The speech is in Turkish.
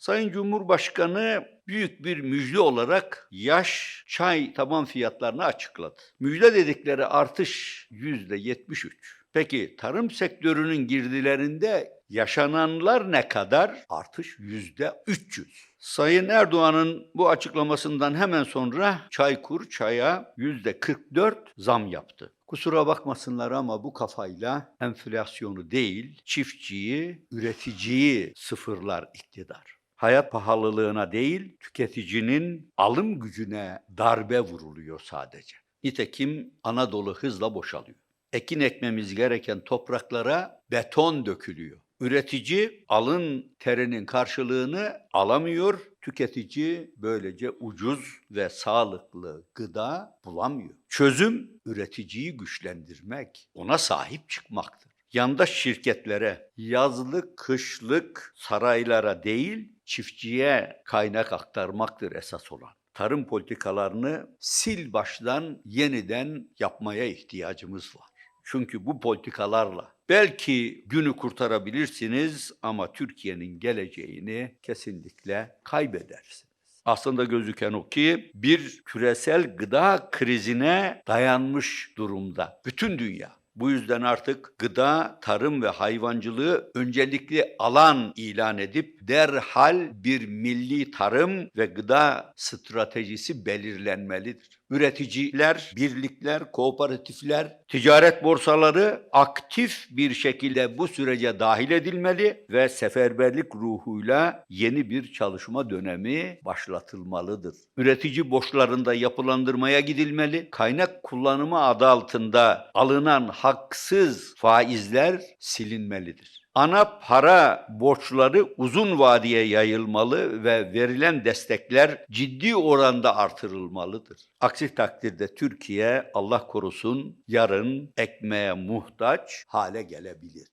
Sayın Cumhurbaşkanı büyük bir müjde olarak yaş çay taban fiyatlarını açıkladı. Müjde dedikleri artış yüzde 73. Peki tarım sektörünün girdilerinde yaşananlar ne kadar? Artış yüzde 300. Sayın Erdoğan'ın bu açıklamasından hemen sonra Çaykur çaya yüzde 44 zam yaptı. Kusura bakmasınlar ama bu kafayla enflasyonu değil, çiftçiyi, üreticiyi sıfırlar iktidar. Hayat pahalılığına değil, tüketicinin alım gücüne darbe vuruluyor sadece. Nitekim Anadolu hızla boşalıyor. Ekin ekmemiz gereken topraklara beton dökülüyor. Üretici alın terinin karşılığını alamıyor, tüketici böylece ucuz ve sağlıklı gıda bulamıyor. Çözüm üreticiyi güçlendirmek, ona sahip çıkmaktır. Yandaş şirketlere, yazlık, kışlık saraylara değil, çiftçiye kaynak aktarmaktır esas olan. Tarım politikalarını sil baştan yeniden yapmaya ihtiyacımız var. Çünkü bu politikalarla belki günü kurtarabilirsiniz ama Türkiye'nin geleceğini kesinlikle kaybedersiniz. Aslında gözüken o ki bir küresel gıda krizine dayanmış durumda bütün dünya. Bu yüzden artık gıda, tarım ve hayvancılığı öncelikli alan ilan edip derhal bir milli tarım ve gıda stratejisi belirlenmelidir. Üreticiler, birlikler, kooperatifler, ticaret borsaları aktif bir şekilde bu sürece dahil edilmeli ve seferberlik ruhuyla yeni bir çalışma dönemi başlatılmalıdır. Üretici borçlarında yapılandırmaya gidilmeli. Kaynak kullanımı adı altında alınan haksız faizler silinmelidir. Ana para borçları uzun vadeye yayılmalı ve verilen destekler ciddi oranda artırılmalıdır. Aksi takdirde Türkiye Allah korusun yarın ekmeğe muhtaç hale gelebilir.